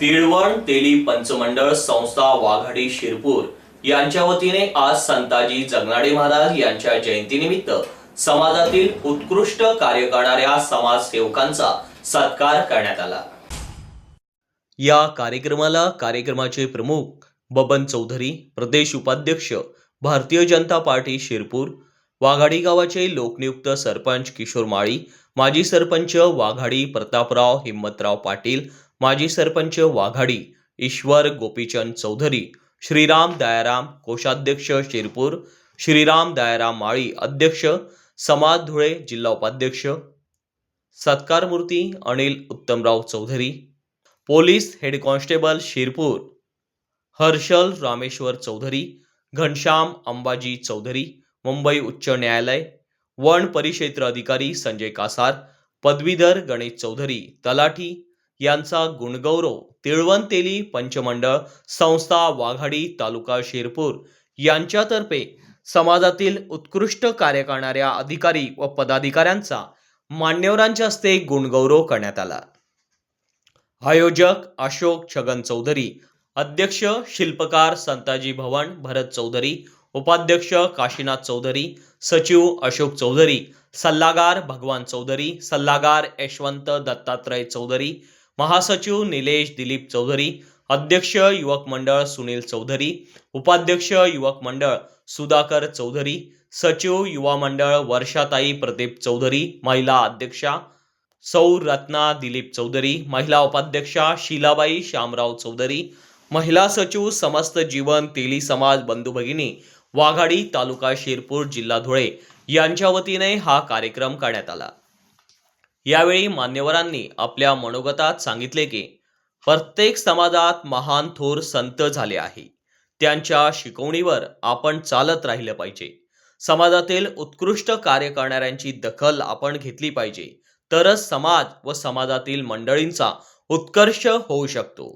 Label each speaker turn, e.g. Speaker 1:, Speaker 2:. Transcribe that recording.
Speaker 1: तिळवण तेली पंचमंडळ संस्था वाघाडी शिरपूर यांच्या वतीने आज संताजी जगनाडे महाराज यांच्या जयंतीनिमित्त समाजातील उत्कृष्ट कार्य करणाऱ्या समाजसेवकांचा सत्कार करण्यात आला. या कार्यक्रमाला कार्यक्रमाचे प्रमुख बबन चौधरी प्रदेश उपाध्यक्ष भारतीय जनता पार्टी शिरपूर वाघाडी गावाचे लोकनियुक्त सरपंच किशोर माळी माजी सरपंच वाघाडी प्रतापराव हिम्मतराव पाटील माजी सरपंच वाघाडी ईश्वर गोपीचंद चौधरी श्रीराम दयाराम कोषाध्यक्ष शिरपूर श्रीराम दयाराम माळी अध्यक्ष समाज धुळे जिल्हा उपाध्यक्ष सत्कारमूर्ती Anil Uttamrao Chaudhari police head constable Shirpur Harshal Rameshwar Chaudhari Ghanshyam Ambaji Chaudhari Mumbai उच्च न्यायालय वन परिक्षेत्र अधिकारी संजय कासार पदवीधर गणेश चौधरी तलाठी यांचा गुणगौरव तिळवंतेली पंचमंडळ संस्था वाघाडी तालुका शिरपूर यांच्यातर्फे समाजातील उत्कृष्ट कार्य करणाऱ्या अधिकारी व पदाधिकाऱ्यांचा मान्यवरांच्या हस्ते गुणगौरव करण्यात आला. आयोजक अशोक छगन चौधरी अध्यक्ष शिल्पकार संताजी भवन भरत चौधरी उपाध्यक्ष काशीनाथ चौधरी सचिव अशोक चौधरी सल्लागार भगवान चौधरी सल्लागार यशवंत दत्तात्रय चौधरी महासचिव निलेश दिलीप चौधरी अध्यक्ष युवक मंडळ सुनील चौधरी उपाध्यक्ष युवक मंडळ सुधाकर चौधरी सचिव युवा मंडळ वर्षाताई प्रदीप चौधरी महिला अध्यक्षा सौ रत्ना दिलीप चौधरी महिला उपाध्यक्षा शीलाबाई श्यामराव चौधरी महिला सचिव समस्त जीवन तेली समाज बंधू भगिनी वाघाडी तालुका शिरपूर जिल्हा धुळे यांच्या वतीने हा कार्यक्रम करण्यात आला. यावेळी मान्यवरांनी आपल्या मनोगतात सांगितले की प्रत्येक समाजात महान थोर संत झाले आहे. त्यांच्या शिकवणीवर आपण चालत राहिलं पाहिजे. समाजातील उत्कृष्ट कार्य करणाऱ्यांची दखल आपण घेतली पाहिजे. तरच समाज व समाजातील मंडळींचा उत्कर्ष होऊ शकतो.